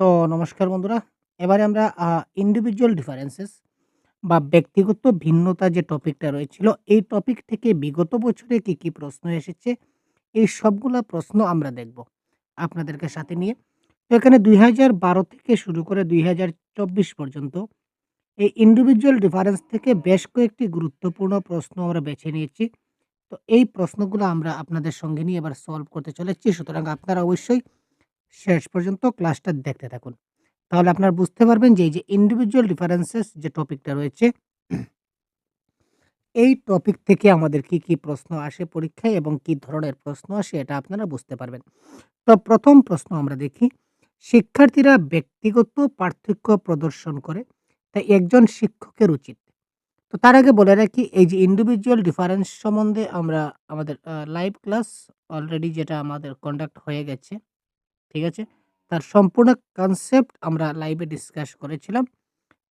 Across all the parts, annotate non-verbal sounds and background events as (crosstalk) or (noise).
তো নমস্কার বন্ধুরা। এবারে আমরা ইন্ডিভিজুয়াল ডিফারেন্সেস বা ব্যক্তিগত ভিন্নতা যে টপিকটা রয়েছিল, এই টপিক থেকে বিগত বছরে কি, কি প্রশ্ন এসেছে, এই সবগুলা প্রশ্ন আমরা দেখব আপনাদেরকে সাথে নিয়ে। তো এখানে ২০১২ থেকে শুরু করে ২০২৪ পর্যন্ত এই ইন্ডিভিজুয়াল ডিফারেন্স থেকে বেশ কয়েকটি গুরুত্বপূর্ণ প্রশ্ন আমরা বেছে নিয়েছি। তো এই প্রশ্নগুলো আমরা আপনাদের সঙ্গে নিয়ে এবার সলভ করতে চলেছি। সুতরাং আপনারা অবশ্যই শেষ পর্যন্ত ক্লাসটা দেখতে থাকুন। তাহলে আপনারা বুঝতে পারবেন যে এই যে ইন্ডিভিজুয়াল ডিফারেন্সেস যে টপিকটা রয়েছে এই টপিক থেকে আমাদের কি, কি প্রশ্ন আসে পরীক্ষায় এবং কি ধরনের প্রশ্ন আসে এটা আপনারা বুঝতে পারবেন। তো প্রথম প্রশ্ন আমরা দেখি, শিক্ষার্থীরা ব্যক্তিগত পার্থক্য প্রদর্শন করে, তাই একজন শিক্ষকের উচিত। তো তার আগে বলে রাখি এই যে ইন্ডিভিজুয়াল ডিফারেন্স সম্বন্ধে আমরা আমাদের লাইভ ক্লাস অলরেডি যেটা আমাদের কন্ডাক্ট হয়ে গেছে। ঠিক আছে? তার সম্পূর্ণ কনসেপ্ট আমরা লাইভে ডিসকাস করেছিলাম।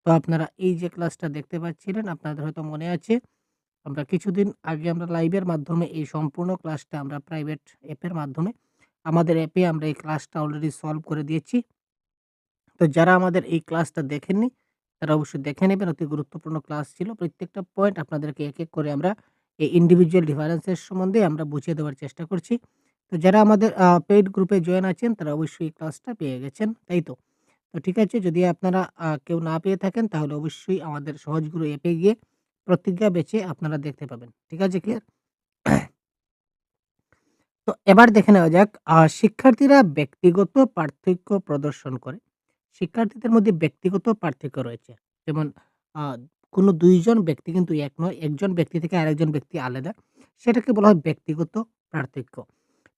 তো আপনারা এই যে ক্লাসটা দেখতে পাচ্ছিলেন আপনাদের হয়তো মনে আছে। আমরা কিছুদিন আগে আমরা লাইভের মাধ্যমে এই সম্পূর্ণ ক্লাসটা আমরা প্রাইভেট অ্যাপের মাধ্যমে আমাদের অ্যাপে আমরা এই ক্লাসটা অলরেডি সলভ করে দিয়েছি। তো যারা আমাদের এই ক্লাসটা দেখেননি, তারা অবশ্যই দেখে নেবেন। অতি গুরুত্বপূর্ণ ক্লাস ছিল। প্রত্যেকটা পয়েন্ট আপনাদেরকে এক, এক করে আমরা এই ইন্ডিভিজুয়াল ডিফারেন্সের সম্বন্ধে আমরা বুঝিয়ে দেওয়ার চেষ্টা করছি। যারা আমাদের পেইড গ্রুপে জয়েন আছেন তারা অবশ্যই ক্লাসটা পেয়ে গেছেন, তাই তো? তো ঠিক আছে যদি আপনারা কেউ না পেয়ে থাকেন তাহলে অবশ্যই আমাদের সহজগুরু অ্যাপে গিয়ে প্রতিজ্ঞা বেচে আপনারা দেখতে পাবেন। ঠিক আছে ক্লিয়ার? তো এবার দেখে নেওয়া যাক শিক্ষার্থীরা ব্যক্তিগত পার্থক্য প্রদর্শন করে। শিক্ষার্থীদের মধ্যে ব্যক্তিগত পার্থক্য রয়েছে। যেমন কোনো ২ জন ব্যক্তি কিন্তু এক নয়। একজন ব্যক্তি থেকে আরেকজন ব্যক্তি আলাদা। সেটাকে বলা হয় ব্যক্তিগত পার্থক্য।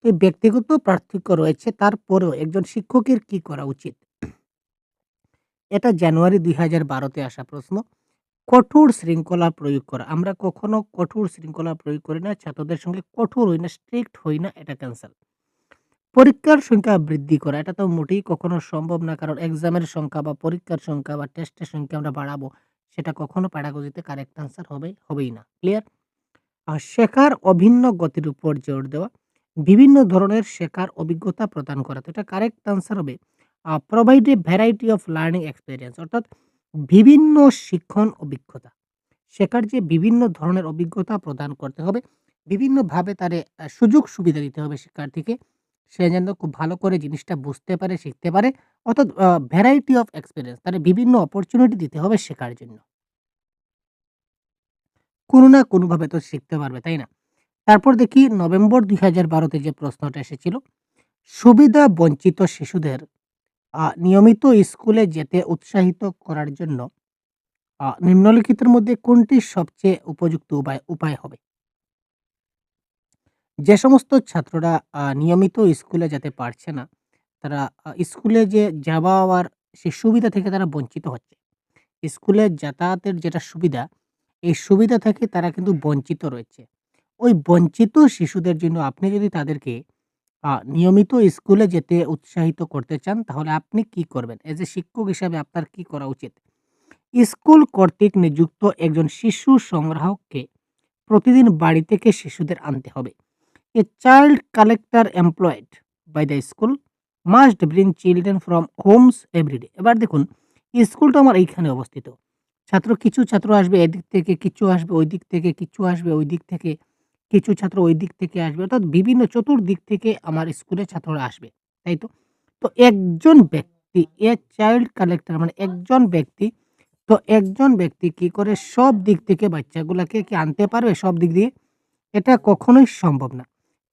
তো ব্যক্তিগত পার্থক্য রয়েছে তারপরেও একজন শিক্ষকের কি করা উচিত? এটা জানুয়ারি ২০১২ বারোতে আসা প্রশ্ন। কঠোর শৃঙ্খলা প্রয়োগ করা। আমরা কখনো কঠোর শৃঙ্খলা প্রয়োগ করি না। ছাত্রদের সঙ্গে কঠোর হই না, স্ট্রিক্ট হই না, এটা ক্যানসেল। পরীক্ষার সংখ্যা বৃদ্ধি করা। এটা তো মোটেই কখনো সম্ভব না। কারণ এক্সামের সংখ্যা বা পরীক্ষার সংখ্যা বা টেস্টের সংখ্যা আমরা বাড়াবো। সেটা কখনো প্যাডাগজিতে কারেক্ট আনসার হবে হবেই না। ক্লিয়ার? আ শেখার অভিন্ন গতির উপর জোর দেওয়া। বিভিন্ন ধরনের শেখার অভিজ্ঞতা প্রদান করা। তো এটা কারেক্ট আনসার হবে provide a variety of learning experience অর্থাৎ বিভিন্ন শিক্ষণ অভিজ্ঞতা। শেখার যে বিভিন্ন ধরনের অভিজ্ঞতা প্রদান করতে হবে। বিভিন্নভাবে তারে সুযোগ সুবিধা দিতে হবে শিক্ষার্থীকে। সে যেন খুব ভালো করে জিনিসটা বুঝতে পারে, শিখতে পারে। অর্থাৎ ভ্যারাইটি অফ এক্সপিরিয়েন্স তারে বিভিন্ন অপরচুনিটি দিতে হবে শেখার জন্য। কোনো না কোনোভাবে তো শিখতে পারবে, তাই না? তারপর দেখি নভেম্বর ২০১২ তে যে প্রশ্নটা এসেছিল। সুবিধা বঞ্চিত শিশুদের নিয়মিত স্কুলে যেতে উৎসাহিত করার জন্য নিম্নলিখিতের মধ্যে কোনটি সবচেয়ে উপযুক্ত উপায় উপায় হবে? যে সমস্ত ছাত্ররা নিয়মিত স্কুলে যেতে পারছে না, তারা স্কুলে যে যাওয়া-আওয়ার সে সুবিধা থেকে তারা বঞ্চিত হচ্ছে। স্কুলে যাতায়াতের যেটা সুবিধা, এই সুবিধা থেকে তারা কিন্তু বঞ্চিত রয়েছে। ওই বঞ্চিত শিশুদের জন্য আপনি যদি তাদেরকে নিয়মিত স্কুলে যেতে উৎসাহিত করতে চান, তাহলে আপনি কি করবেন? এজ এ শিক্ষক হিসাবে আপনার কি করা উচিত? স্কুল কর্তৃক নিযুক্ত একজন শিশু সংগ্রাহককে প্রতিদিন বাড়ি থেকে শিশুদের আনতে হবে। A child collector employed by the school must bring children from homes everyday. এবার দেখুন স্কুলটা আমার এইখানে অবস্থিত। ছাত্র কিছু ছাত্র আসবে এদিক থেকে, কিছু আসবে ওই দিক থেকে, কিছু আসবে ওই দিক থেকে, কিছু ছাত্র ওই দিক থেকে আসবে। অর্থাৎ বিভিন্ন চতুর্দিক থেকে আমার স্কুলে ছাত্ররা আসবে। তাই তো? তো একজন ব্যক্তি, এ চাইল্ড কালেক্টর মানে একজন ব্যক্তি, তো একজন ব্যক্তি কি করে সব দিক থেকে বাচ্চাগুলোকে কি আনতে পারবে সব দিক দিয়ে? এটা কখনোই সম্ভব না।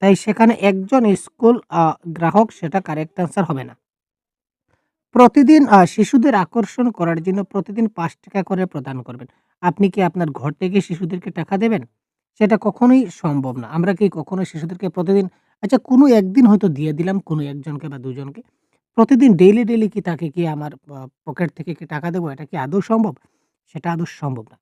তাই সেখানে একজন স্কুল গ্রাহক সেটা কারেক্ট আনসার হবে না। প্রতিদিন শিশুদের আকর্ষণ করার জন্য প্রতিদিন পাঁচ টাকা করে প্রদান করবেন। আপনি কি আপনার ঘর থেকে শিশুদেরকে টাকা দেবেন? সেটা কখনোই সম্ভব না। আমরা কি কখনো শিশুদেরকে প্রতিদিন আচ্ছা কোনো একদিন হয়তো দিয়ে দিলাম কোনো একজনকে বা দুজনকে। প্রতিদিন ডেইলি, ডেইলি কি তাকে কি আমার পকেট থেকে কি টাকা দেবো? এটা কি আদৌ সম্ভব? সেটা আদৌ সম্ভব না।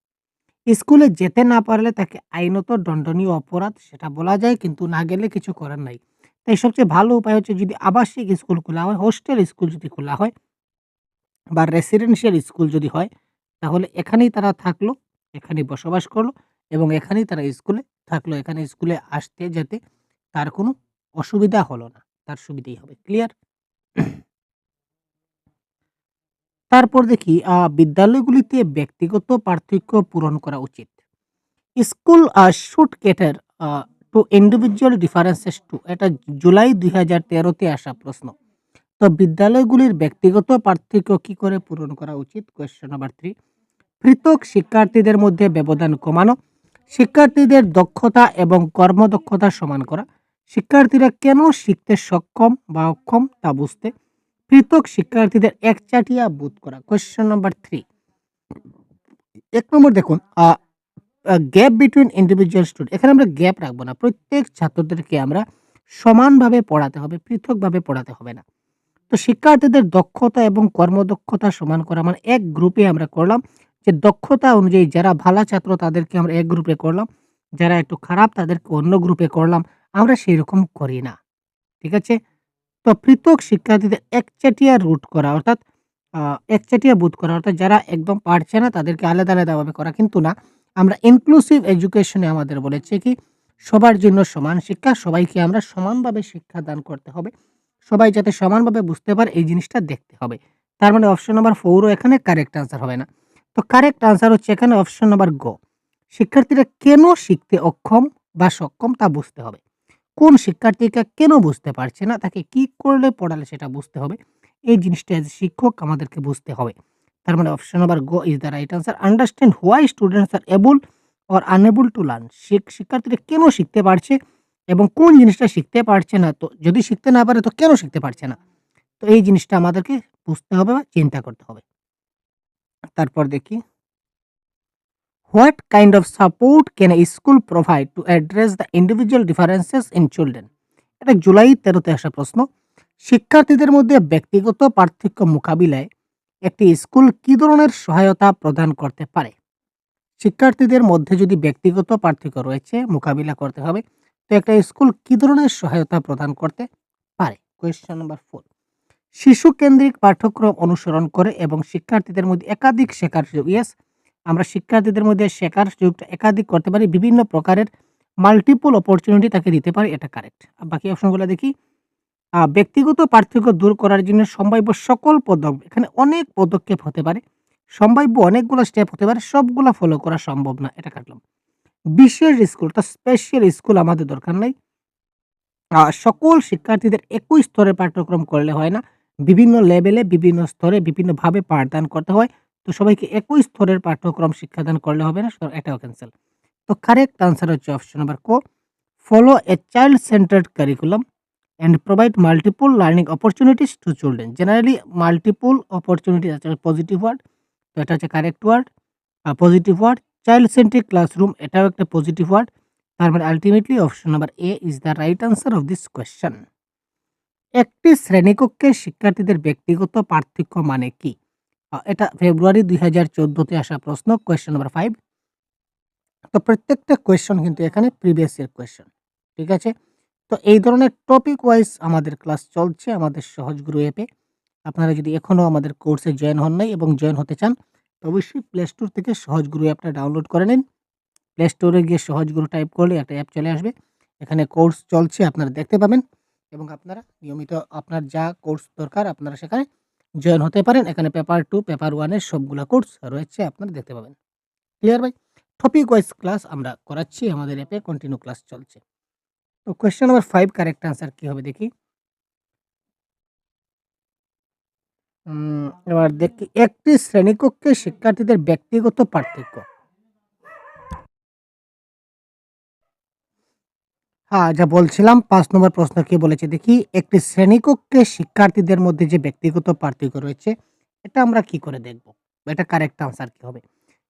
স্কুলে যেতে না পারলে তাকে আইনত দণ্ডনীয় অপরাধ সেটা বলা যায় কিন্তু না গেলে কিছু করার নাই। তাই সবচেয়ে ভালো উপায় হচ্ছে যদি আবাসিক স্কুল খোলা হয়, হোস্টেল স্কুল যদি খোলা হয় বা রেসিডেন্সিয়াল স্কুল যদি হয়, তাহলে এখানেই তারা থাকল, এখানেই বসবাস করল এবং এখানেই তারা স্কুলে থাকল। এখানে স্কুলে আসতে যেতে তার কোনো অসুবিধা হলো না। তার সুবিধেই হবে। ক্লিয়ার? তারপর দেখি বিদ্যালয়গুলিতে ব্যক্তিগত পার্থক্য পূরণ করা উচিত। School should cater to individual differences two এটা জুলাই ২০১৩ তে আসা প্রশ্ন। তো বিদ্যালয়গুলির ব্যক্তিগত পার্থক্য কি করে পূরণ করা উচিত? কোয়েশ্চন নাম্বার 3 পৃথক শিক্ষার্থীদের মধ্যে ব্যবধান কমানো, শিক্ষার্থীদের দক্ষতা এবং কর্মদক্ষতা সমান করা, শিক্ষার্থীরা কেন শিখতে সক্ষম বা অক্ষম তা বুঝতে, পৃথক শিক্ষার্থীদের একচাটিয়া বোধ করা। কোয়েশ্চেন নাম্বার 3 ১ নম্বর দেখুন গ্যাপ বিটুইন ইন্ডিভিজুয়াল স্টুডেন্ট এখানে আমরা গ্যাপ রাখব না। প্রত্যেক ছাত্রদেরকে আমরা সমানভাবে পড়াতে হবে, পৃথকভাবে পড়াতে হবে না। তো শিক্ষার্থীদের দক্ষতা এবং কর্মদক্ষতা সমান করা মানে এক গ্রুপে আমরা করলাম যে দক্ষতা অনুযায়ী যারা ভালো ছাত্র তাদেরকে আমরা এক গ্রুপে করলাম, যারা একটু খারাপ তাদেরকে অন্য গ্রুপে করলাম। আমরা সেই রকম করি না। ঠিক আছে? তো পৃথক শিক্ষার্থীদের একচাটিয়া রুট করা অর্থাৎ একচাটিয়া বোধ করা অর্থাৎ যারা একদম পারছে না তাদেরকে আলাদা, আলাদাভাবে করা কিন্তু না। আমরা ইনক্লুসিভ এডুকেশনে আমাদের বলেছে কি সবার জন্য সমান শিক্ষা, সবাইকে আমরা সমানভাবে শিক্ষা দান করতে হবে। সবাই যাতে সমানভাবে বুঝতে পারে এই জিনিসটা দেখতে হবে। তার মানে অপশন নাম্বার 4 ও এখানে কারেক্ট আনসার হবে না। তো কারেক্ট আনসার হচ্ছে এখানে অপশন নাম্বার গ। শিক্ষার্থীরা কেন শিখতে অক্ষম বা সক্ষম তা বুঝতে হবে। কোন শিক্ষার্থীটা কেন বুঝতে পারছে না, তাকে কি করলে পড়ালে সেটা বুঝতে হবে। এই জিনিসটা এজ শিক্ষক আমাদেরকে বুঝতে হবে। তার মানে অপশন নাম্বার গ is the right answer. Understand why students are able or unable to learn শিক্ষার্থীরা কেন শিখতে পারছে এবং কোন জিনিসটা শিখতে পারছে না, তো যদি শিখতে না পারে তো কেন শিখতে পারছে না। তো এই জিনিসটা আমাদেরকে বুঝতে হবে বা চিন্তা করতে হবে। তারপর দেখি what kind of support can a school provide to address the individual differences in children এটা জুলাই ১৩ তে আসা প্রশ্ন। শিক্ষার্থীদের মধ্যে ব্যক্তিগত পার্থক্য মোকাবিলায় একটি স্কুল কি ধরনের সহায়তা প্রদান করতে পারে? শিক্ষার্থীদের মধ্যে যদি ব্যক্তিগত পার্থক্য রয়েছে, মোকাবিলা করতে হবে। তো একটা স্কুল কি ধরনের সহায়তা প্রদান করতে পারে? কোয়েশ্চেন নাম্বার 4 শিশু কেন্দ্রিক পাঠ্যক্রম অনুসরণ করে এবং শিক্ষার্থীদের মধ্যে একাধিক শেখার সুযোগ ইয়েস আমরা শিক্ষার্থীদের মধ্যে শেখার সুযোগটা একাধিক করতে পারি। বিভিন্ন প্রকারের মাল্টিপল অপরচুনিটি তাকে দিতে পারি, এটা কারেক্ট। বাকি অপশনগুলো দেখি। ব্যক্তিগত পার্থক্য দূর করার জন্য সম্ভাব্য সকল পদক, এখানে অনেক পদক্ষেপ হতে পারে। সম্ভাব্য অনেকগুলো স্টেপ হতে পারে। সবগুলা ফলো করা সম্ভব না। এটা কাটলাম। বিশেষ স্কুল, অর্থাৎ স্পেশাল স্কুল আমাদের দরকার নাই। সকল শিক্ষার্থীদের একই স্তরের পাঠ্যক্রম করলে হয় না। বিভিন্ন লেভেলে, বিভিন্ন স্তরে, বিভিন্নভাবে পাঠদান করতে হয়। তো সবাইকে একই স্তরের পাঠ্যক্রম শিক্ষাদান করলে হবে না। এটাও ক্যানসেল। তো কারেক্ট আনসার হচ্ছে option number co follow a child centred curriculum and provide multiple learning opportunities to children. Generally multiple opportunity আছে পজিটিভ ওয়ার্ড। তো এটা হচ্ছে correct word. Positive word. Child centric classroom এটাও একটা পজিটিভ ওয়ার্ড। তার মানে ultimately option number A is the right answer of this question. একটি শ্রেণীকক্ষে শিক্ষার্থীদের ব্যক্তিগত পার্থক্য মানে কি? এটা ফেব্রুয়ারি ২০১৪ তে আসা প্রশ্ন কোয়েশ্চেন নাম্বার ফাইভ তো প্রত্যেকটা কোয়েশ্চন কিন্তু এখানে প্রিভিয়াস ইয়ার কোয়েশ্চন। ঠিক আছে? তো এই ধরনের টপিক ওয়াইজ আমাদের ক্লাস চলছে, আমাদের সহজ গুরু অ্যাপে। আপনারা যদি এখনও আমাদের কোর্সে জয়েন হন নাই এবং জয়েন হতে চান, তো অবশ্যই প্লে স্টোর থেকে সহজ গুরু অ্যাপটা ডাউনলোড করে নিন। প্লে স্টোরে গিয়ে সহজ গুরু টাইপ করলে একটা অ্যাপ চলে আসবে। এখানে কোর্স চলছে, আপনারা দেখতে পাবেন এবং আপনারা নিয়মিত আপনার যা কোর্স দরকার আপনারা সেখানে জয়েন হতে পারেন। এখানে পেপার টু পেপার 1 এর সবগুলা কোর্স রয়েছে, আপনারা দেখতে পাবেন। ক্লিয়ার ভাই? টপিক ওয়াইজ ক্লাস আমরা করাচ্ছি, আমাদের অ্যাপে কন্টিনিউ ক্লাস চলছে। তো question number five correct answer কী হবে দেখি? এবার দেখি, একটি শ্রেণীকক্ষে শিক্ষার্থীদের ব্যক্তিগত পার্থক্য। হ্যাঁ, যা বলছিলাম পাঁচ নম্বর প্রশ্ন কি বলেছে দেখি? একটি শ্রেণীকক্ষে শিক্ষার্থীদের মধ্যে যে ব্যক্তিগত পার্থক্য রয়েছে এটা আমরা কি করে দেখব? এটা কারেক্ট আনসার কি হবে?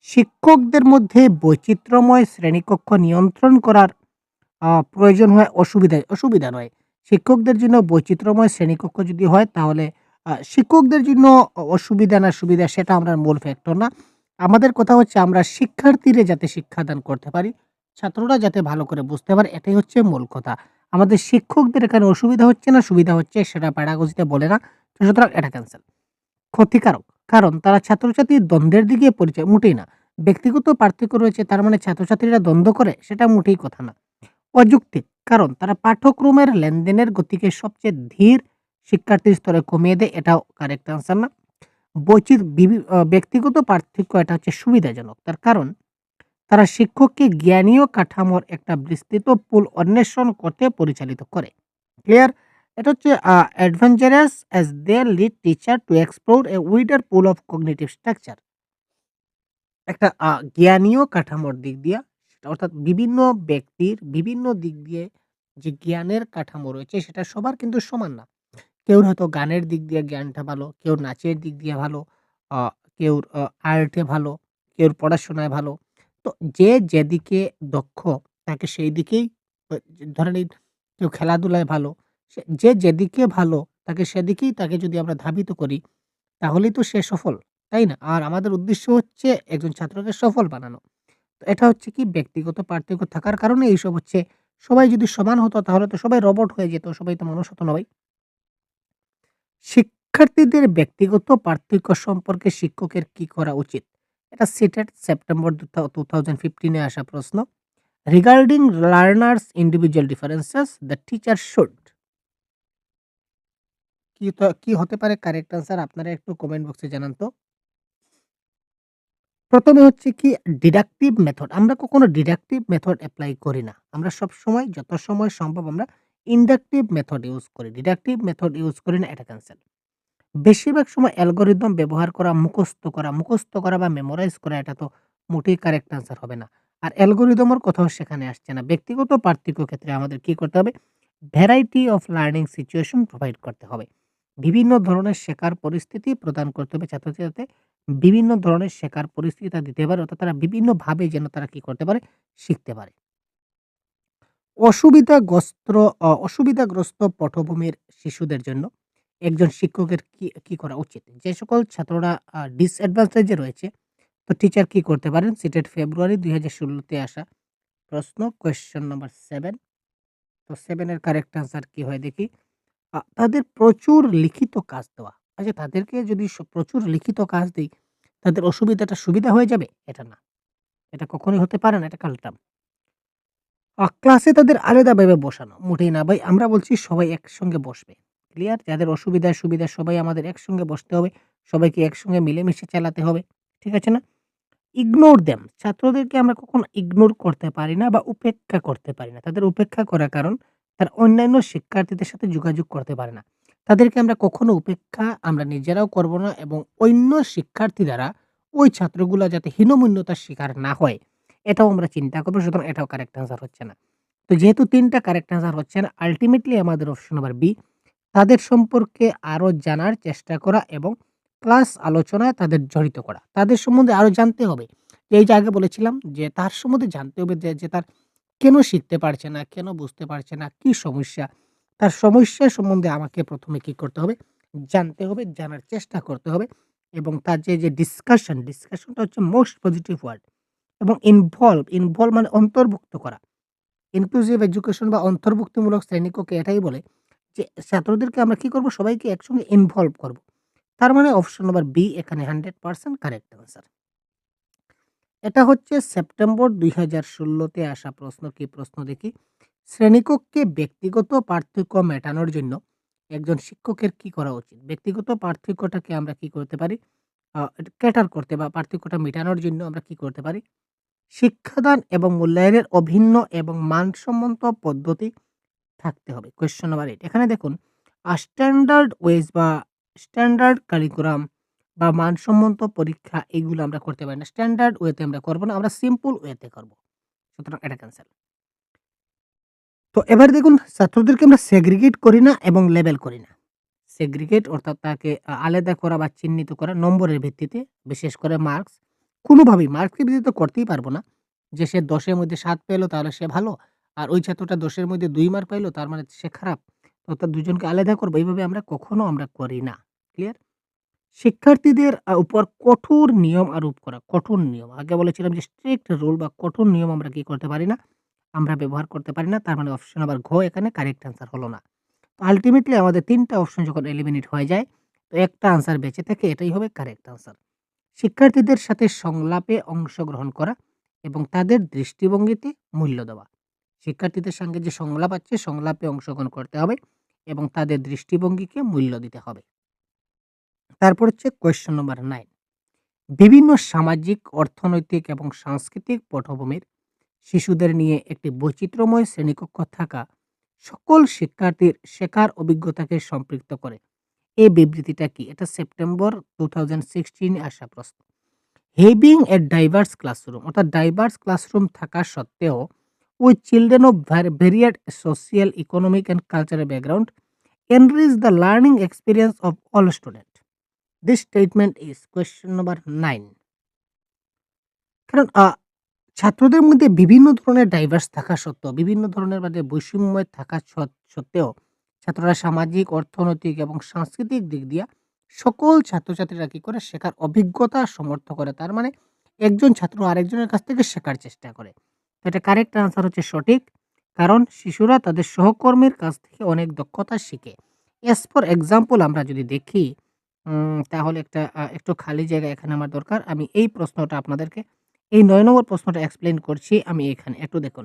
শিক্ষকদের মধ্যে বৈচিত্র্যময় শ্রেণীকক্ষ নিয়ন্ত্রণ করার প্রয়োজন হয় অসুবিধায় অসুবিধা নয়। শিক্ষকদের জন্য বৈচিত্র্যময় শ্রেণীকক্ষ যদি হয় তাহলে শিক্ষকদের জন্য অসুবিধা না সুবিধা সেটা আমরা মূল ফ্যাক্টর না। আমাদের কথা হচ্ছে আমরা শিক্ষার্থীরা যাতে শিক্ষাদান করতে পারি, ছাত্ররা যাতে ভালো করে বুঝতে পারে, এটাই হচ্ছে মূল কথা। আমাদের শিক্ষকদের এখানে অসুবিধা হচ্ছে না, সুবিধা হচ্ছে সেটা প্যাডাগজিতে বলে না। সুতরাং এটা ক্যানসেল। ক্ষতিকারক, কারণ তারা ছাত্রছাত্রীর দ্বন্দ্বের দিকে পরিচয় মোটেই না। ব্যক্তিগত পার্থক্য রয়েছে, তার মানে ছাত্রছাত্রীরা দ্বন্দ্ব করে, সেটা মোটেই কথা না। অযৌক্তিক কারণ তারা পাঠ্যক্রমের লেনদেনের গতিকে সবচেয়ে ধীর শিক্ষার্থীর স্তরে কমিয়ে দেয়, এটাও কারেক্ট আনসার না। আ ব্যক্তিগত পার্থক্য, এটা হচ্ছে সুবিধাজনক। তার কারণ তারা শিক্ষককে জ্ঞানীয় কাঠামোর একটা বিস্তৃত পুল অন্বেষণ করতে পরিচালিত করে। ক্লিয়ার? এটা হচ্ছে adventurous adventurous as lead teacher two to A wider pool pool of structure একটা জ্ঞানীয় কাঠামোর দিক দিয়া অর্থাৎ বিভিন্ন ব্যক্তির বিভিন্ন দিক দিয়ে যে জ্ঞানের কাঠামো রয়েছে সেটা সবার কিন্তু সমান না। কেউ হয়তো গানের দিক দিয়ে জ্ঞানটা ভালো, কেউ নাচের দিক দিয়ে ভালো, কেউ আর্টে ভালো, কেউ পড়াশোনায় ভালো। তো যে যেদিকে দক্ষ তাকে সেই দিকেই ধরে নিন কেউ খেলাধুলায় ভালো, যে যেদিকে ভালো তাকে সেদিকেই তাকে যদি আমরা ধাবিত করি তাহলেই তো সে সফল, তাই না? আর আমাদের উদ্দেশ্য হচ্ছে একজন ছাত্রকে সফল বানানো। তো এটা হচ্ছে কি ব্যক্তিগত পার্থক্য থাকার কারণে এইসব হচ্ছে সবাই যদি সমান হতো তাহলে তো সবাই রোবট হয়ে যেত, সবাই তো মানুষ হতো না ভাই। শিক্ষার্থীদের ব্যক্তিগত পার্থক্য সম্পর্কে শিক্ষকের কি করা উচিত? এটা সিটেট সেপ্টেম্বর টু থাউজেন্ড 2015 এ আসা প্রশ্ন। Regarding learners individual differences the teacher should কি কি হতে পারে কারেক্ট আনসার আপনারা একটু কমেন্ট বক্সে জানান তো। প্রথমে হচ্ছে কি ডিডাকটিভ মেথড। আমরা কখনো ডিডাকটিভ মেথড অ্যাপ্লাই করি না। আমরা সবসময় যত সময় সম্ভব আমরা ইন্ডাকটিভ মেথড ইউজ করি। ডিডাকটিভ মেথড ইউজ করি না, এটা ক্যানসেল। বেশিরভাগ সময় অ্যালগোরিদম ব্যবহার করা, মুখস্থ করা, মুখস্থ করা বা মেমোরাইজ করা এটা তো মোটেই কারেক্ট আনসার হবে না। আর অ্যালগোরিদমের কথাও সেখানে আসছে না। ব্যক্তিগত পার্থক্য ক্ষেত্রে আমাদের কি করতে হবে? Variety of learning situation provide করতে হবে। বিভিন্ন ধরনের শেখার পরিস্থিতি প্রদান করতে হবে ছাত্রছাত্রীদের বিভিন্ন ধরনের শেখার পরিস্থিতি দিতে পারে অর্থাৎ তারা বিভিন্নভাবে যেন তারা কি করতে পারে? শিখতে পারে। অসুবিধাগ্রস্ত অসুবিধাগ্রস্ত পটভূমির শিশুদের জন্য একজন শিক্ষকের কি কি করা উচিত? যে সকল ছাত্ররা ডিসঅ্যাডভান্টেজে রয়েছে তো টিচার কি করতে পারেন? সিটেট ফেব্রুয়ারি দুই হাজার ষোলোতে আসা প্রশ্ন কোয়েশ্চেন নাম্বার সেভেন তো 7 এর কারেক্ট আনসার কি হয় দেখি? তাদের প্রচুর লিখিত কাজ দেওয়া। আচ্ছা তাদেরকে যদি প্রচুর লিখিত কাজ দিই তাদের অসুবিধাটা সুবিধা হয়ে যাবে? এটা না। এটা কখনোই হতে পারে না, এটা কালটাম। ক্লাসে তাদের আলাদাভাবে বসানো। মোটেই না ভাই আমরা বলছি সবাই একসঙ্গে বসবে। ক্লিয়ার? যাদের অসুবিধা সুবিধা সবাই আমাদের একসঙ্গে বসতে হবে। সবাইকে একসঙ্গে মিলেমিশে চালাতে হবে। ঠিক আছে না? ইগনোর দেম ছাত্রদেরকে আমরা কখনো ইগনোর করতে পারি না বা উপেক্ষা করতে পারি না। তাদের উপেক্ষা করার কারণ তারা অন্যান্য শিক্ষার্থীদের সাথে যোগাযোগ করতে পারে না। তাদেরকে আমরা কখনো উপেক্ষা আমরা নিজেরাও করব না এবং অন্য শিক্ষার্থী দ্বারা ওই ছাত্রগুলো যাতে হীনমূন্যতার শিকার না হয়, এটাও আমরা চিন্তা করব, সুতরাং এটাও কারেক্ট আনসার হচ্ছে না। তো যেহেতু তিনটা কারেক্ট আনসার হচ্ছে না আল্টিমেটলি আমাদের অপশন নাম্বার বি তাদের সম্পর্কে আরও জানার চেষ্টা করা এবং ক্লাস আলোচনায় তাদের জড়িত করা। তাদের সম্বন্ধে আরও জানতে হবে। এই যে আগে বলেছিলাম যে তার সম্বন্ধে জানতে হবে যে, তার কেন শিখতে পারছে না, কেন বুঝতে পারছে না, কি সমস্যা? তার সমস্যা সম্বন্ধে আমাকে ১ম এ কি করতে হবে? জানতে হবে, জানার চেষ্টা করতে হবে এবং তার যে, যে ডিসকাশন, ডিসকাশনটা হচ্ছে মোস্ট পজিটিভ ওয়ার্ড এবং ইনভলভ, ইনভলভ মানে অন্তর্ভুক্ত করা। ইনক্লুসিভ এডুকেশন বা অন্তর্ভুক্তিমূলক শ্রেণীকক্ষে এটাই বলে যে ছাত্রদেরকে আমরা কি করব? সবাইকে একসঙ্গে ইনভলভ করব। তার মানে অপশন নাম্বার বি এখানে 100% কারেক্ট আনসার। এটা হচ্ছে সেপ্টেম্বর 2016 তে আসা প্রশ্ন। কি প্রশ্ন দেখি? শ্রেণীকক্ষে ব্যক্তিগত পার্থক্য মেটানোর জন্য একজন শিক্ষকের কি করা উচিত? ব্যক্তিগত পার্থক্যটাকে আমরা কি করতে পারি? ক্যাটার করতে বা পার্থক্যটা মেটানোর জন্য আমরা কি করতে পারি? শিক্ষাদান এবং মূল্যায়নের অভিন্ন এবং মানসম্মত পদ্ধতি থাকতে হবে। কোয়েশ্চেন নাম্বার 8 এখানে দেখুন স্ট্যান্ডার্ড ওয়েজ বা স্ট্যান্ডার্ড কারিকুলাম বা মানসম্মত পরীক্ষা এগুলো আমরা করতে পারি না। স্ট্যান্ডার্ড ওয়েতে আমরা করব না। আমরা সিম্পল ওয়েতে করব। সুতরাং এটা ক্যানসেল। তো এবার দেখুন, ছাত্রদেরকে আমরা সেগ্রিগেট করি না এবং লেবেল করি না। সেগ্রিগেট অর্থাৎ তাকে আলাদা করা বা চিহ্নিত করা নম্বরের ভিত্তিতে, বিশেষ করে মার্কস কোনোভাবেই মার্কসের ভিত্তিতে করতেই পারব না। যে সে দশের মধ্যে ৭ পেল তাহলে সে ভালো। আর ওই ছাত্রটা ১০ এর মধ্যে দুই মার্ক পাইলো, তার মানে সে খারাপ। অর্থাৎ দুজনকে আলাদা করব, এইভাবে আমরা কখনো আমরা করি না। ক্লিয়ার? শিক্ষার্থীদের উপর কঠোর নিয়ম আরোপ করা। কঠোর নিয়ম। আগে বলেছিলাম যে স্ট্রিক্ট রুল বা কঠোর নিয়ম আমরা কি করতে পারি না? আমরা ব্যবহার করতে পারি না। তার মানে অপশন নাম্বার ঘ এখানে কারেক্ট আনসার হলো না। তো আল্টিমেটলি আমাদের তিনটা অপশন যখন এলিমিনেট হয়ে যায়, তো একটা আনসার বেঁচে থাকে, এটাই হবে কারেক্ট আনসার। শিক্ষার্থীদের সাথে সংলাপে অংশগ্রহণ করা এবং তাদের দৃষ্টিভঙ্গিতে মূল্য দেওয়া। শিক্ষার্থীদের সঙ্গে যে সংলাপ আছে সংলাপে অংশগ্রহণ করতে হবে এবং তাদের দৃষ্টিভঙ্গিকে মূল্য দিতে হবে। তারপর হচ্ছে কোয়েশ্চেন নম্বর 9 বিভিন্ন সামাজিক, অর্থনৈতিক এবং সাংস্কৃতিক পটভূমির শিশুদের নিয়ে একটি বৈচিত্র্যময় শ্রেণীকক্ষ থাকা সকল শিক্ষার্থীর শেখার অভিজ্ঞতাকে সম্পৃক্ত করে। এই বিবৃতিটা কি? এটা সেপ্টেম্বর 2016 এ আসা প্রশ্ন। হ্যাভিং এ ডাইভার্স ক্লাসরুম অর্থাৎ ডাইভার্স ক্লাসরুম থাকা সত্ত্বেও children of var varied social, economic and cultural background enrich the learning experience of all student. This statement is question number 9. কারণ ছাত্রদের মধ্যে বিভিন্ন ধরনের ডাইভার্স থাকা সত্ত্বেও, বিভিন্ন ধরনের মানে বৈষম্য থাকা সত সত্ত্বেও ছাত্ররা সামাজিক, অর্থনৈতিক এবং সাংস্কৃতিক দিক দিয়া সকল ছাত্রছাত্রীরা কি করে শেখার অভিজ্ঞতা সমর্থ করে। তার মানে একজন ছাত্র আরেকজনের কাছ থেকে শেখার চেষ্টা করে। তো এটা কারেক্ট আনসার হচ্ছে সঠিক। কারণ শিশুরা তাদের সহকর্মীর কাছ থেকে অনেক দক্ষতা শিখে। অ্যাজ ফর এক্সাম্পল আমরা যদি দেখি তাহলে একটা একটু খালি জায়গা এখানে আমার দরকার। আমি এই প্রশ্নটা আপনাদেরকে এই নয় নম্বর প্রশ্নটা এক্সপ্লেন করছি আমি এখানে। একটু দেখুন।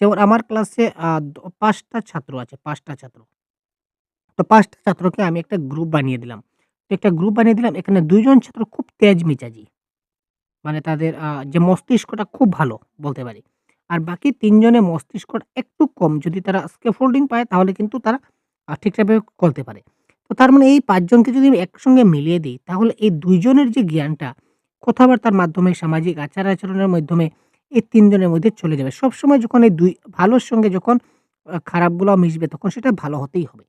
যেমন আমার ক্লাসে আ দ ৫ টা ছাত্র আছে, পাঁচটা ছাত্র। তো পাঁচটা ছাত্রকে আমি একটা গ্রুপ বানিয়ে দিলাম। তো একটা গ্রুপ বানিয়ে দিলাম। এখানে দুইজন ছাত্র খুব তেজ মেজাজি। মানে তাদের যে মস্তিষ্কটা খুব ভালো বলতে পারি। আর বাকি ৩ জনের মস্তিষ্কটা একটু কম। যদি তারা স্কেফোল্ডিং পায় তাহলে কিন্তু তারা ঠিকঠাকভাবে করতে পারে। তো তার মানে এই পাঁচজনকে যদি একসঙ্গে মিলিয়ে দিই তাহলে এই দুইজনের যে জ্ঞানটা কথাবার্তার মাধ্যমে, সামাজিক আচার-আচরণের মাধ্যমে এই তিনজনের মধ্যে চলে যাবে। সবসময় যখন এই দুই ভালোর সঙ্গে যখন খারাপগুলো মিশবে তখন সেটা ভালো হতেই হবে।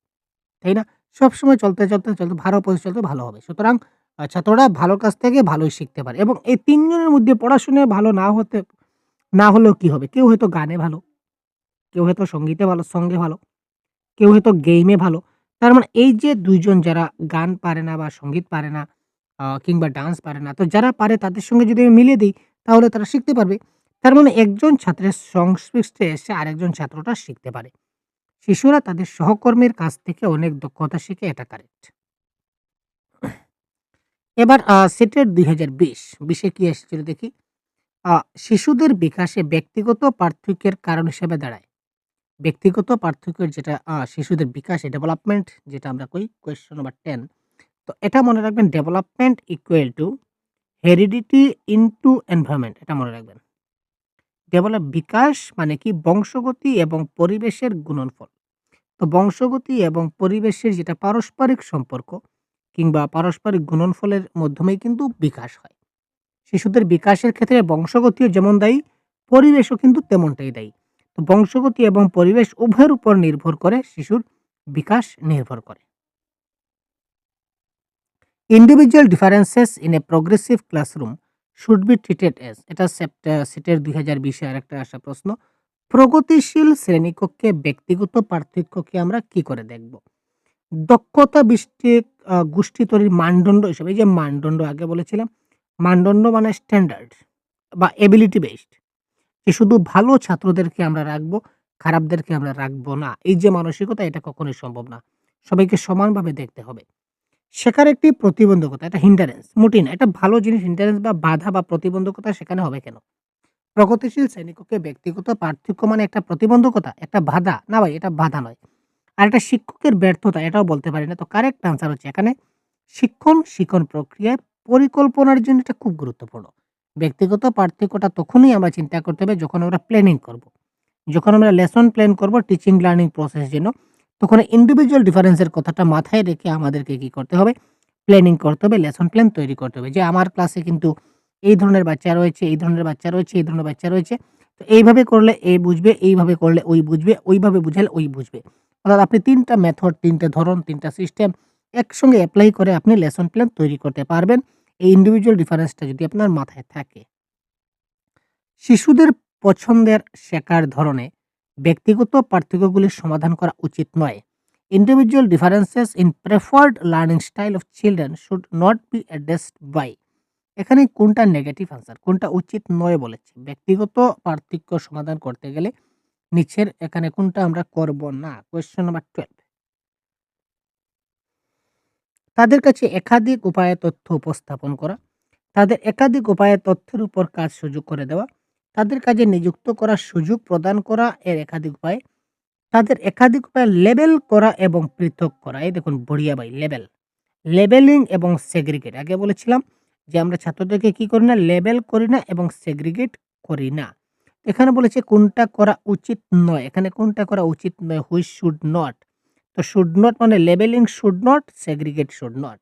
তাই না? সবসময় চলতে, চলতে, চলতে ভালো পথে চলতে ভালো হবে। সুতরাং ছাত্ররা ভালোর কাছ থেকে ভালোই শিখতে পারে এবং এই তিনজনের মধ্যে পড়াশোনায় ভালো না হতে না হলেও কি হবে? কেউ হয়তো গানে ভালো, কেউ হয়তো সঙ্গীতে ভালো সঙ্গে ভালো, কেউ হয়তো গেইমে ভালো। তার মানে এই যে দুইজন যারা গান পারে না বা সংগীত পারে না কিংবা ডান্স পারে না। তো যারা পারে তাদের সঙ্গে যদি আমি মিলিয়ে দিই তাহলে তারা শিখতে পারবে। তার মানে একজন ছাত্রের সংস্পৃষ্টে এসে আরেকজন ছাত্রটা শিখতে পারে। শিশুরা তাদের সহকর্মীর কাছ থেকে অনেক দক্ষতা শিখে এটা কারেক্ট। এবার সেটের ২০২০, ২০ বিশে কি এসেছিল দেখি? শিশুদের বিকাশে ব্যক্তিগত পার্থক্যের কারণ হিসেবে দাঁড়ায়। ব্যক্তিগত পার্থক্যের যেটা শিশুদের বিকাশে ডেভেলপমেন্ট যেটা আমরা কই কোয়েশ্চেন নাম্বার 10 তো এটা মনে রাখবেন development equal to heredity into environment এটা মনে রাখবেন। ডেভেলপ বিকাশ মানে কি বংশগতি এবং পরিবেশের গুণনফল। তো বংশগতি এবং পরিবেশের যেটা পারস্পরিক সম্পর্ক কিংবা পারস্পরিক গুণনফলের মাধ্যমেই কিন্তু বিকাশ হয়। শিশুদের বিকাশের ক্ষেত্রে বংশগতিও যেমন দায়ী, পরিবেশও কিন্তু তেমনটাই দায়ী। তো বংশগতি এবং পরিবেশ উভয়ের উপর নির্ভর করে শিশুর বিকাশ নির্ভর করে। Individual differences in a progressive classroom should be treated as এটা সেটের দুই হাজার বিশে আর একটা আসা প্রশ্ন। প্রগতিশীল শ্রেণীকক্ষে ব্যক্তিগত পার্থক্যকে আমরা কি করে দেখব? দক্ষতা আ গোষ্ঠী তৈরির মানদণ্ড হিসেবে যে মানদণ্ড আগে বলেছিলাম। মানদণ্ড মানে স্ট্যান্ডার্ড বা এবিলিটি বেসড যে শুধু ভালো ছাত্রদেরকে আমরা রাখব, খারাপদেরকে আমরা রাখব না। এই যে মানসিকতা এটা কখনোই সম্ভব না। সবাইকে সমানভাবে দেখতে হবে। শেখার একটি প্রতিবন্ধকতা এটা হিন্ডারেন্স না। এটা ভালো জিনিস হিন্ডারেন্স বা বাধা বা প্রতিবন্ধকতা সেখানে হবে কেন? প্রগতিশীল শ্রেণীকক্ষে ব্যক্তিগত পার্থক্য মানে একটা প্রতিবন্ধকতা, একটা বাধা। না ভাই এটা বাধা নয়। আর একটা শিক্ষকের ব্যর্থতা এটাও বলতে পারি না। তো কারেক্ট আনসার হচ্ছে এখানে শিক্ষণ, শিক্ষণ প্রক্রিয়ায় পরিকল্পনার জন্য এটা খুব গুরুত্বপূর্ণ। ব্যক্তিগত পার্থক্যটা তখনই আমরা চিন্তা করতে হবে যখন আমরা প্ল্যানিং করব। যখন আমরা লেসন প্ল্যান করব টিচিং লার্নিং প্রসেস জন্য তখন ইন্ডিভিজুয়াল ডিফারেন্সের কথাটা মাথায় রেখে আমাদেরকে কি করতে হবে? প্ল্যানিং করতে হবে, লেসন প্ল্যান তৈরি করতে হবে। যে আমার ক্লাসে কিন্তু এই ধরনের বাচ্চা রয়েছে, এই ধরনের বাচ্চা রয়েছে, এই ধরনের বাচ্চা রয়েছে। তো এইভাবে করলে এ বুঝবে, এইভাবে করলে ওই বুঝবে, ওইভাবে বুঝালে ওই বুঝবে। অর্থাৎ আপনি ৩ টা মেথড, ৩ টা ধরন, ৩ টা সিস্টেম একসঙ্গে অ্যাপ্লাই করে আপনি লেসন প্ল্যান তৈরি করতে পারবেন। এই ইন্ডিভিজুয়াল ডিফারেন্সটা যদি আপনার মাথায় থাকে। শিশুদের পছন্দের শেখার ধরনে ব্যক্তিগত পার্থক্যগুলির সমাধান করা উচিত নয়। Individual differences in preferred learning style of children should not be addressed by এখানে কোনটা নেগেটিভ আনসার কোনটা উচিত নয় বলেছে। ব্যক্তিগত পার্থক্য সমাধান করতে গেলে নিচের এখানে কোনটা আমরা করব না। কোয়েশ্চেন নাম্বার 12 তাদের কাছে একাধিক উপায়ে তথ্য উপস্থাপন করা, তাদের একাধিক উপায়ে তথ্যের উপর কাজ সুযোগ করে দেওয়া, তাদের কাজে নিযুক্ত করার সুযোগ প্রদান করা এর একাধিক উপায়, তাদের একাধিক উপায়ে লেবেল করা এবং পৃথক করা। এই দেখুন বঢ়িয়া ভাই লেবেল। লেবেলিং এবং সেগ্রিগেট আগে বলেছিলাম যে আমরা ছাত্রদেরকে কি করি না লেবেল করি না এবং সেগ্রিগেট করি না এখানে বলেছে কোনটা করা উচিত নয় এখানে কোনটা করা উচিত নয় হুই শুড নট তো শুড নট মানে labelling should not segregate should not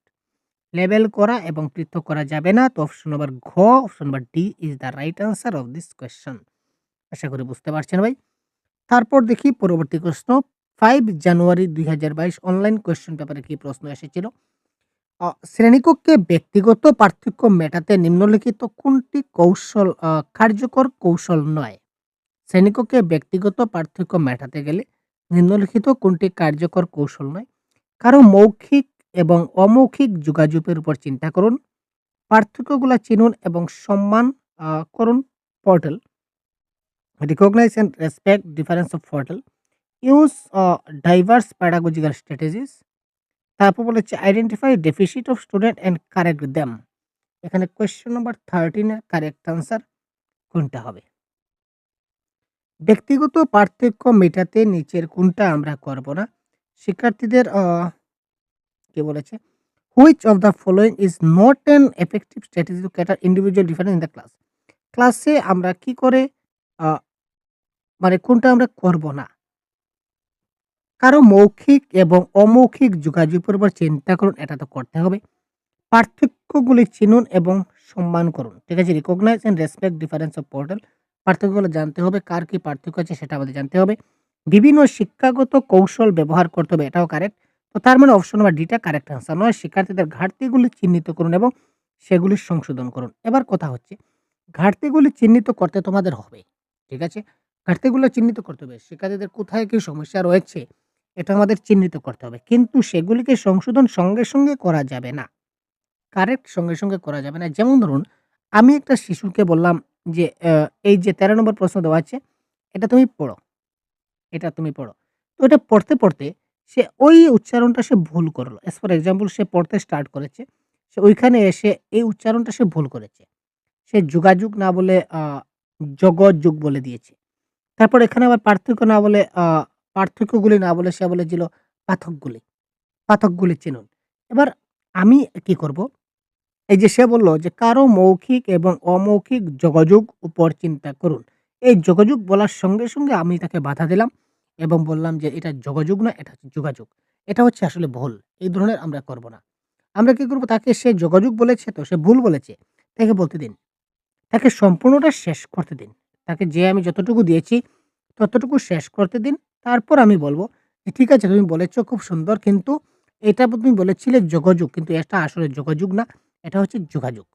label করা এবং পৃথক করা যাবে না, তো অপশন নাম্বার ঘ option number D is the right answer of this question আশা করি বুঝতে পারছেন ভাই? তারপর দেখি পরবর্তী প্রশ্ন। ফাইভ জানুয়ারি দুই হাজার বাইশ অনলাইন কোয়েশ্চেন পেপারে কি প্রশ্ন এসেছিল? শ্রেণীকক্ষে ব্যক্তিগত পার্থক্য মেটাতে নিম্নলিখিত কোনটি কৌশল কার্যকর কৌশল নয়? শ্রেণীকক্ষে ব্যক্তিগত পার্থক্য মেটাতে গেলে নিম্নলিখিত কোনটি কার্যকর কৌশল নয়? কারও মৌখিক এবং অমৌখিক যোগাযোগের উপর চিন্তা করুন। পার্থক্যগুলো চিনুন এবং সম্মান করুন। Portal recognise and respect difference of portal use diverse pedagogical strategies তারপর বলেছে identify deficit of student and correct them এখানে কোয়েশ্চেন নম্বর থার্টিনের কারেক্ট আনসার কোনটা হবে? ব্যক্তিগত পার্থক্য মেটাতে নিচের কোনটা আমরা করব না? শিক্ষার্থীদের কি বলেছে? Which of the following is not an effective strategy to cater individual difference in the class ক্লাসে আমরা কি করে মানে কোনটা আমরা করব না? কারও মৌখিক এবং অমৌখিক যোগাযোগের উপর চিন্তা করুন, এটা তো করতে হবে। পার্থক্যগুলি চিনুন এবং সম্মান করুন। ঠিক আছে? Recognise and respect difference of portal পার্থক্যগুলো জানতে হবে, কার কি পার্থক্য আছে সেটা আমাদের জানতে হবে। বিভিন্ন শিক্ষাগত কৌশল ব্যবহার করতে হবে, এটাও কারেক্ট তো তার মানে অপশন নাম্বার ডিটা কারেক্ট আনসার নয়। শিক্ষার্থীদের ঘাটতিগুলি চিহ্নিত করুন এবং সেগুলি সংশোধন করুন। এবার কথা হচ্ছে, ঘাটতিগুলি চিহ্নিত করতে তোমাদের হবে, ঠিক আছে? ঘাটতিগুলো চিহ্নিত করতে হবে, শিক্ষার্থীদের কোথায় কি সমস্যা রয়েছে, এটা আমাদের চিহ্নিত করতে হবে। কিন্তু সেগুলিকে সংশোধন সঙ্গে সঙ্গে করা যাবে না কারেক্ট সঙ্গে সঙ্গে করা যাবে না। যেমন ধরুন, আমি একটা শিশুকে বললাম যে এই যে তেরো নম্বর প্রশ্ন দেওয়া আছে, এটা তুমি পড়ো। এটা তুমি পড়ো। তো এটা পড়তে পড়তে সে ওই উচ্চারণটা সে ভুল করল। এস ফর এক্সাম্পল সে পড়তে স্টার্ট করেছে, সে ওইখানে এসে এই উচ্চারণটা সে ভুল করেছে। সে যোগাযোগ না বলে জগৎযুগ বলে দিয়েছে। তারপর এখানে আবার পার্থক্য না বলে পার্থক্যগুলি না বলে সে বলেছিল পাথকগুলি পাথকগুলি চিনুন। এবার আমি কি করব? এই যে সে বলল যে কারও মৌখিক এবং অমৌখিক যোগাযোগ উপর চিন্তা করুন। এই যোগাযোগ বলার সঙ্গে সঙ্গে আমি তাকে বাধা দিলাম এবং বললাম যে এটা যোগাযোগ না এটা হচ্ছে যোগাযোগ। এটা হচ্ছে আসলে ভুল। এই ধরনের আমরা করব না। আমরা কি করব? তাকে সে যোগাযোগ বলেছে তো, সে ভুল বলেছে। তাকে বলতে দিন। তাকে সম্পূর্ণটা শেষ করতে দিন। তাকে যে আমি যতটুকু দিয়েছি ততটুকু শেষ করতে দিন। তারপর আমি বলব যে ঠিক আছে, তুমি বলেছ খুব সুন্দর, কিন্তু এটা তুমি বলেছিলে যোগাযোগ, কিন্তু এটা আসলে যোগাযোগ না। এটা হচ্ছে যোগাযোগ।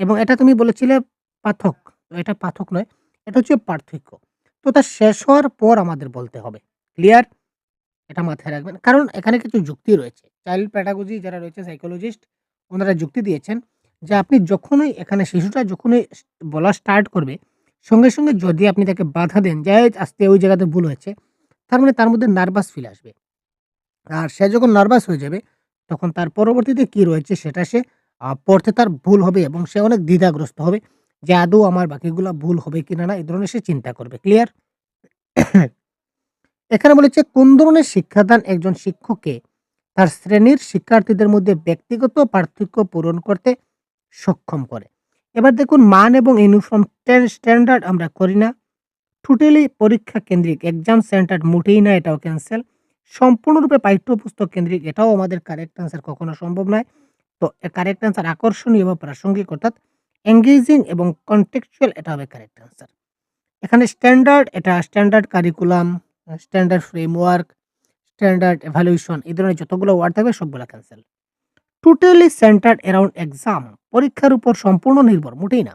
এবং এটা তুমি বলেছিলে পাথক এটা পাথক নয়, এটা হচ্ছে পার্থক্য। তো তা শেষ হওয়ার পর আমাদের বলতে হবে ক্লিয়ার এটা মাথায় রাখবেন। কারণ এখানে কিছু যুক্তি রয়েছে। চাইল্ড প্যাটাগজি যারা রয়েছে সাইকোলজিস্ট ওনারা যুক্তি দিয়েছেন যে আপনি যখনই এখানে শিশুটা যখনই বলা স্টার্ট করবে, সঙ্গে সঙ্গে যদি আপনি তাকে বাধা দেন, যে "এই আস্তে ওই জায়গাতে ভুল হয়েছে, তার মানে তার মধ্যে নার্ভাস ফিল আসবে। আর সে যখন নার্ভাস হয়ে যাবে, তখন তার পরবর্তীতে কি রয়েছে সেটা সে পড়তে তার ভুল হবে এবং সে অনেক দ্বিধাগ্রস্ত হবে। যে আদৌ আমার বাকিগুলা ভুল হবে কিনা না এই ধরনের সে চিন্তা করবে। ক্লিয়ার (coughs) এখানে বলেছে, কোন ধরনের শিক্ষাদান একজন শিক্ষককে তার শ্রেণির শিক্ষার্থীদের মধ্যে ব্যক্তিগত পার্থক্য পূরণ করতে সক্ষম করে? এবার দেখুন, মান এবং ইউনিফর্ম স্ট্যান্ডার্ড আমরা করি না। টোটালি পরীক্ষা কেন্দ্রিক এক্সাম সেন্টার মোটেই না, এটাও ক্যান্সেল সম্পূর্ণরূপে পাঠ্যপুস্তক কেন্দ্রিক, এটাও আমাদের কারেক্ট আনসার কখনো সম্ভব নয়। তো কারেক্ট আনসার আকর্ষণীয় বা প্রাসঙ্গিক অর্থাৎ এঙ্গেজিং এবং কন্টেক্সচুয়াল এটা হবে কারেক্ট আনসার এখানে স্ট্যান্ডার্ড এটা standard curriculum standard framework standard evaluation এই ধরনের যতগুলো ওয়ার্ড থাকবে সবগুলো cancel totally centred around exam পরীক্ষার উপর সম্পূর্ণ নির্ভর, মোটেই না।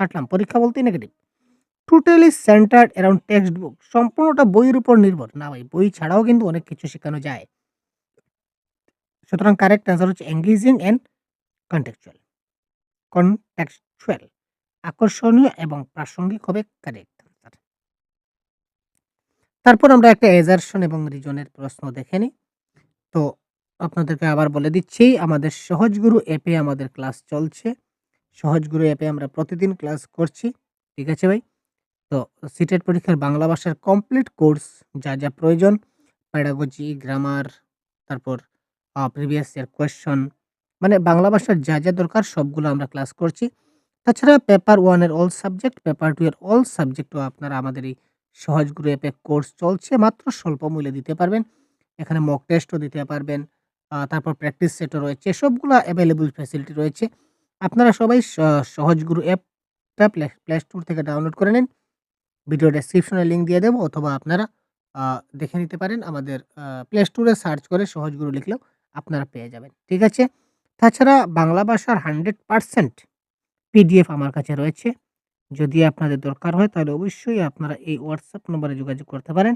কাটলাম, পরীক্ষা বলতেই negative totally centred around textbook সম্পূর্ণটা বইয়ের উপর নির্ভর। না ভাই, বই ছাড়াও কিন্তু অনেক কিছু শেখানো যায়। সুতরাং কারেক্ট অ্যান্সার হচ্ছে এঙ্গেজিং অ্যান্ড কন্টেক্সচুয়াল কন্টেক্সচুয়াল আকর্ষণীয় এবং প্রাসঙ্গিক হবে কারেক্ট আনসার তারপর আমরা একটা এজারশন এবং রিজনের প্রশ্ন দেখে নিই। তো আপনাদেরকে আবার বলে দিচ্ছি, আমাদের সহজগুরু অ্যাপে আমাদের ক্লাস চলছে। সহজগুরু অ্যাপে আমরা প্রতিদিন ক্লাস করছি, ঠিক আছে ভাই? তো সিটেট পরীক্ষার বাংলা ভাষার কমপ্লিট কোর্স যা যা প্রয়োজন প্যাডাগজি গ্রামার তারপর প্রিভিয়াস ইয়ার কোয়েশ্চন মানে বাংলা ভাষার যা, যা দরকার সবগুলো আমরা ক্লাস করছি। তাছাড়া পেপার 1 এর অল সাবজেক্ট, পেপার 2 এর অল সাবজেক্টও আপনারা আমাদের এই সহজ গুরু অ্যাপে কোর্স চলছে। মাত্র স্বল্প মূল্যে দিতে পারবেন। এখানে মক টেস্টও দিতে পারবেন। তারপর প্র্যাকটিস সেটও রয়েছে। সবগুলা এভেইলেবল ফ্যাসিলিটি রয়েছে। আপনারা সবাই সহজ গুরু অ্যাপটা প্লে স্টোর থেকে ডাউনলোড করে নিন। ভিডিও ডেসক্রিপশনে লিংক দিয়ে দেব অথবা আপনারা দেখে নিতে পারেন আমাদের প্লে স্টোরে সার্চ করে সহজ গুরু লিখলেও আপনারা পেয়ে যাবেন। ঠিক আছে? তাছাড়া বাংলা ভাষার 100% পিডিএফ আমার কাছে রয়েছে। যদি আপনাদের দরকার হয় তাহলে অবশ্যই আপনারা এই হোয়াটসঅ্যাপ নম্বরে যোগাযোগ করতে পারেন।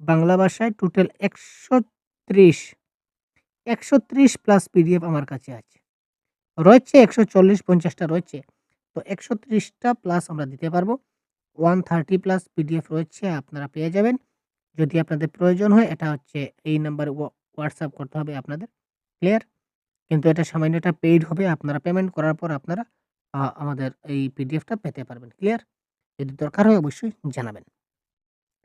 বাংলা ভাষায় টোটাল ১৩০ ১৩০ প্লাস পিডিএফ আমার কাছে আছে। রয়েছে একশো চল্লিশ, পঞ্চাশটা রয়েছে। তো একশো ত্রিশটা প্লাস আমরা দিতে পারব। 130 প্লাস পিডিএফ রয়েছে, আপনারা পেয়ে যাবেন। যদি আপনাদের প্রয়োজন হয়, এটা হচ্ছে এই নাম্বারে WhatsApp করতে হবে আপনাদের। ক্লিয়ার? কিন্তু এটা সামান্য এটা পেইড হবে। আপনারা পেমেন্ট করার পর আপনারা আমাদের এই পিডিএফটা পেতে পারবেন। ক্লিয়ার? যদি দরকার হয় অবশ্যই জানাবেন।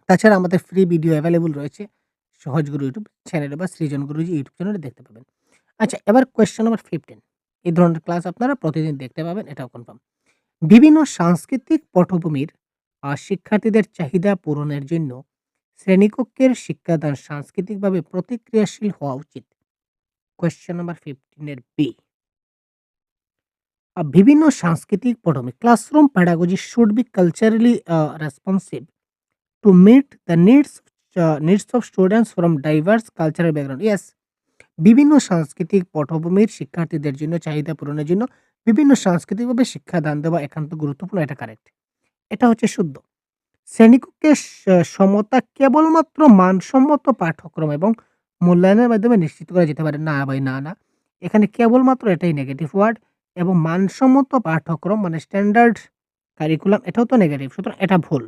তাছাড়া আমাদের ফ্রি ভিডিও অ্যাভেলেবল রয়েছে। সহজ গুরু ইউটিউব চ্যানেলে বা সৃজন গুরুজি ইউটিউব চ্যানেলে দেখতে পাবেন। আচ্ছা এবার কোয়েশ্চেন নাম্বার 15 এই ধরনের ক্লাস আপনারা প্রতিদিন দেখতে পাবেন, এটাও কনফার্ম। বিভিন্ন সাংস্কৃতিক পটভূমির শিক্ষার্থীদের চাহিদা পূরণের জন্য শ্রেণীকক্ষের শিক্ষাদান সাংস্কৃতিকভাবে প্রতিক্রিয়াশীল হওয়া উচিত। কোয়েশ্চেন নাম্বার ফিফটিনের বি। বিভিন্ন সাংস্কৃতিক পটভূমি classroom pedagogy should be culturally responsive to meet the needs needs of students from diverse cultural background. Yes, বিভিন্ন সাংস্কৃতিক পটভূমির শিক্ষার্থীদের জন্য চাহিদা পূরণের জন্য বিভিন্ন সাংস্কৃতিকভাবে শিক্ষাদান দেওয়া একান্ত গুরুত্বপূর্ণ। এটা কারেক্ট। এটা হচ্ছে শুদ্ধ। শ্রেণীকক্ষে সমতা কেবলমাত্র মানসম্মত পাঠ্যক্রম এবং মূল্যায়নের মাধ্যমে নিশ্চিত করা যেতে পারে। না ভাই না, না। এখানে কেবলমাত্র এটাই নেগেটিভ ওয়ার্ড এবং মানসম্মত পাঠ্যক্রম মানে স্ট্যান্ডার্ড কারিকুলাম এটাও তো নেগেটিভ। সুতরাং এটা ভুল।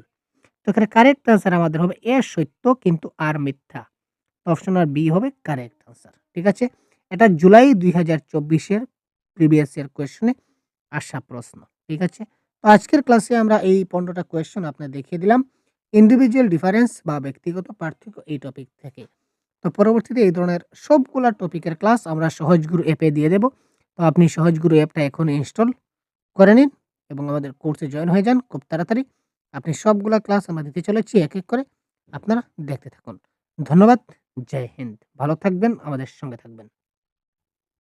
তো এখানে কারেক্ট আনসার আমাদের হবে এ সত্য কিন্তু আর মিথ্যা। অপশন আর বি হবে কারেক্ট আনসার। ঠিক আছে? এটা জুলাই দুই হাজার চব্বিশের প্রিভিয়াস ইয়ার কোয়েশনে আসা প্রশ্ন। ঠিক আছে? তো আজকের ক্লাসে আমরা এই ১৫ টা কোয়েশ্চন আপনাদের দেখিয়ে দিলাম। ইন্ডিভিজুয়াল ডিফারেন্স বা ব্যক্তিগত পার্থক্য এই টপিক থেকে। তো পরবর্তীতে এই ধরনের সবগুলা টপিকের ক্লাস আমরা সহজ গুরু অ্যাপে দিয়ে দেব। তো আপনি সহজ গুরু অ্যাপটা এখনই ইনস্টল করে নিন এবং আমাদের কোর্সে জয়েন হয়ে যান খুব তাড়াতাড়ি। আপনি সবগুলা ক্লাস আমরা দিতে চলেছি এক, এক করে। আপনারা দেখতে থাকুন। ধন্যবাদ। জয় হিন্দ। ভালো থাকবেন, আমাদের সঙ্গে থাকবেন।